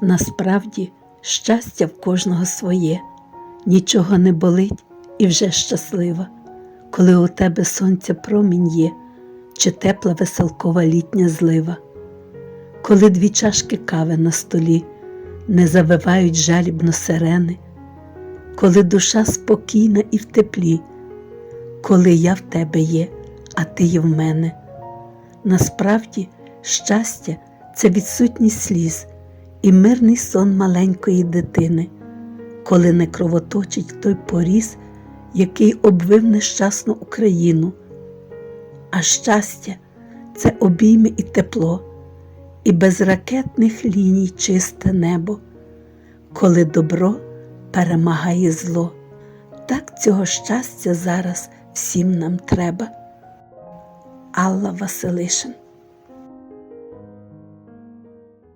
Насправді щастя в кожного своє, нічого не болить і вже щаслива, коли у тебе сонця промінь є, чи тепла веселкова літня злива, коли дві чашки кави на столі не завивають жалібно сирени, коли душа спокійна і в теплі, коли я в тебе є, а ти є в мене. Насправді, щастя це відсутність сліз і мирний сон маленької дитини, коли не кровоточить той поріз, який обвив нещасну Україну. А щастя це обійми і тепло, і без ракетних ліній чисте небо, коли добро перемагає зло. Так цього щастя зараз всім нам треба. Алла Василишин